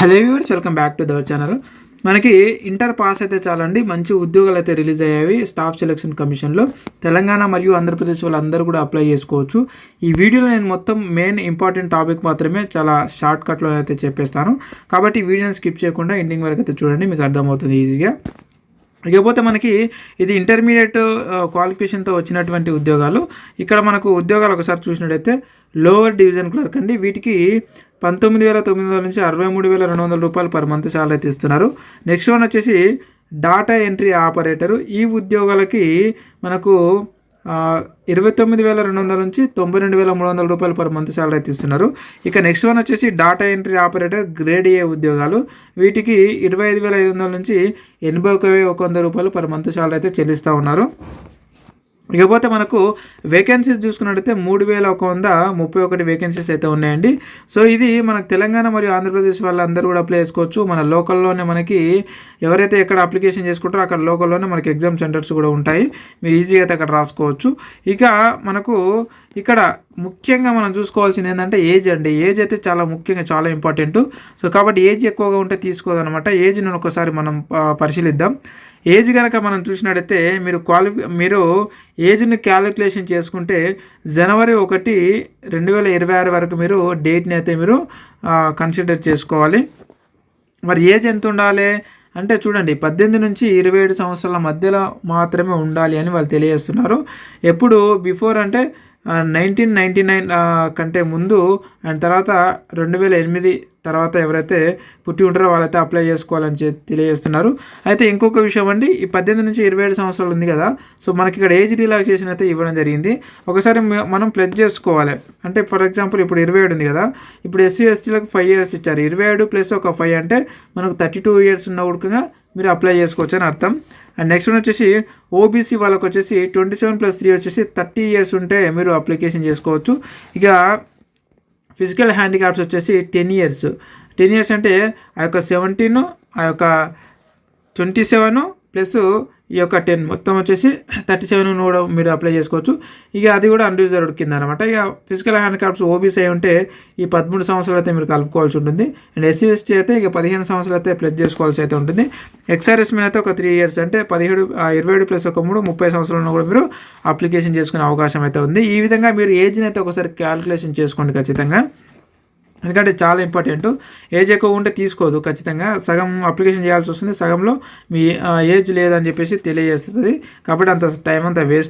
Hello viewers welcome back to our channel. మనకి inter pass అయితే చాలండి. మంచి ఉద్యోగాలు అయితే రిలీజ్ అయ్యాయి స్టాఫ్ సెలక్షన్ కమిషన్లో. తెలంగాణ మరియు ఆంధ్రప్రదేశ్ వాళ్ళందరూ కూడా అప్లై చేసుకోవచ్చు. ఈ వీడియోలో నేను మొత్తం మెయిన్ ఇంపార్టెంట్ టాపిక్ మాత్రమే చాలా షార్ట్ కట్లో అయితే చెప్పేస్తాను. కాబట్టి వీడియోని స్కిప్ చేయకుండా ఎండింగ్ వరకు అయితే చూడండి మీకు అర్థమవుతుంది ఈజీగా. ఇకపోతే మనకి ఇది ఇంటర్మీడియట్ క్వాలిఫికేషన్తో వచ్చినటువంటి ఉద్యోగాలు. ఇక్కడ మనకు ఉద్యోగాలు ఒకసారి చూసినట్టయితే లోవర్ డివిజన్ క్లర్క్ అండి. వీటికి పంతొమ్మిది వేల తొమ్మిది వందల నుంచి అరవై మూడు వేల రెండు వందల రూపాయలు పర్ మంత్ శాలరీ అయితే ఇస్తున్నారు నెక్స్ట్ వన్ వచ్చేసి డాటా ఎంట్రీ ఆపరేటరు ఈ ఉద్యోగాలకి మనకు ఇరవై తొమ్మిది వేల రెండు వందల నుంచి తొంభై రెండు వేల మూడు వందల రూపాయలు పర్ మంత్ శాలరీ అయితే ఇస్తున్నారు. ఇక నెక్స్ట్ వన్ వచ్చేసి data entry operator grade A ఉద్యోగాలు. వీటికి ఇరవై ఐదు వేల ఐదు వందల నుంచి ఎనభై ఒక ఒక వంద రూపాయలు పర్ మంత్ శాలరీ అయితే చెల్లిస్తూ ఉన్నారు. ఇకపోతే మనకు వేకెన్సీస్ చూసుకున్నట్టయితే మూడు వేల ఒక వంద ముప్పై ఒకటి వేకెన్సీస్ అయితే ఉన్నాయండి. సో ఇది మనకు తెలంగాణ మరియు ఆంధ్రప్రదేశ్ వాళ్ళందరూ కూడా అప్లై చేసుకోవచ్చు. మన లోకల్లోనే మనకి ఎవరైతే ఎక్కడ అప్లికేషన్ చేసుకుంటారో అక్కడ లోకల్లోనే మనకి ఎగ్జామ్ సెంటర్స్ కూడా ఉంటాయి. మీరు ఈజీగా అయితే అక్కడ రాసుకోవచ్చు. ఇక మనకు ఇక్కడ ముఖ్యంగా మనం చూసుకోవాల్సింది ఏంటంటే ఏజ్ అండి. ఏజ్ అయితే చాలా ముఖ్యంగా చాలా ఇంపార్టెంట్. సో కాబట్టి ఏజ్ ఎక్కువగా ఉంటే తీసుకోదనమాట ఏజ్ని ఒకసారి మనం పరిశీలిద్దాం. ఏజ్ కనుక మనం చూసినట్టయితే మీరు క్వాలి మీరు ఏజ్ని క్యాలిక్యులేషన్ చేసుకుంటే జనవరి ఒకటి రెండు వేల ఇరవై ఆరు వరకు మీరు డేట్ని అయితే మీరు కన్సిడర్ చేసుకోవాలి. మరి ఏజ్ ఎంత ఉండాలి? అంటే చూడండి పద్దెనిమిది నుంచి ఇరవై ఏడు సంవత్సరాల మధ్యలో మాత్రమే ఉండాలి అని వాళ్ళు తెలియజేస్తున్నారు. ఎప్పుడు బిఫోర్ అంటే నైన్టీన్ నైంటీ నైన్ కంటే ముందు అండ్ తర్వాత రెండు వేల ఎనిమిది తర్వాత ఎవరైతే పుట్టి ఉంటారో వాళ్ళైతే అప్లై చేసుకోవాలని తెలియజేస్తున్నారు. అయితే ఇంకొక విషయం అండి ఈ పద్దెనిమిది నుంచి ఇరవై ఏడు సంవత్సరాలు ఉంది కదా సో మనకి ఇక్కడ ఏజ్ రిలాక్సేషన్ అయితే ఇవ్వడం జరిగింది. ఒకసారి మనం ప్లస్ చేసుకోవాలి. అంటే ఫర్ ఎగ్జాంపుల్ ఇప్పుడు ఇరవై ఏడు ఉంది కదా ఇప్పుడు ఎస్సీ ఎస్టీలకు ఫైవ్ ఇయర్స్ ఇచ్చారు. ఇరవై ఏడు ప్లస్ ఒక ఫైవ్ అంటే మనకు థర్టీ టూ ఇయర్స్ ఉన్న ఉడకగా మీరు అప్లై చేసుకోవచ్చు అని అర్థం. అండ్ నెక్స్ట్ వన్ వచ్చేసి ఓబీసీ వాళ్ళకి వచ్చేసి ట్వంటీ సెవెన్ ప్లస్ త్రీ వచ్చేసి థర్టీ ఇయర్స్ ఉంటే మీరు అప్లికేషన్ చేసుకోవచ్చు. ఇక ఫిజికల్ హ్యాండిక్యాప్స్ వచ్చేసి టెన్ ఇయర్స్ టెన్ ఇయర్స్ అంటే ఆ యొక్క సెవెంటీన్ ఆ యొక్క ట్వంటీ సెవెన్ ప్లస్ ఈ యొక్క టెన్ మొత్తం వచ్చేసి థర్టీ సెవెన్ కూడా మీరు అప్లై చేసుకోవచ్చు. ఇక అది కూడా అన్రిజర్వ్డ్ కింద అనమాట ఇక ఫిజికల్ హ్యాండ్ ఓబీసీ అయి ఉంటే ఈ పదమూడు సంవత్సరాలు అయితే మీరు కలుపుకోవాల్సి ఉంటుంది. అండ్ ఎస్సీ ఎస్టీ అయితే ఇక పదిహేను సంవత్సరాలు అయితే ప్లస్ చేసుకోవాల్సి అయితే ఉంటుంది. ఎక్స్ఆర్ఎస్ మీద అయితే ఒక త్రీ ఇయర్స్ అంటే పదిహేడు ఇరవై ఏడు ప్లస్ ఒక మూడు ముప్పై సంవత్సరాలను కూడా మీరు అప్లికేషన్ చేసుకునే అవకాశం అయితే ఉంది. ఈ విధంగా మీరు ఏజ్ని అయితే ఒకసారి క్యాలిక్యులేషన్ చేసుకోండి ఖచ్చితంగా. ఎందుకంటే చాలా ఇంపార్టెంట్. ఏజ్ ఎక్కువ ఉంటే తీసుకోదు ఖచ్చితంగా. సగం అప్లికేషన్ చేయాల్సి వస్తుంది. సగంలో మీ ఏజ్ లేదని చెప్పేసి తెలియజేస్తుంది. కాబట్టి అంత టైం అంతా వేస్ట్.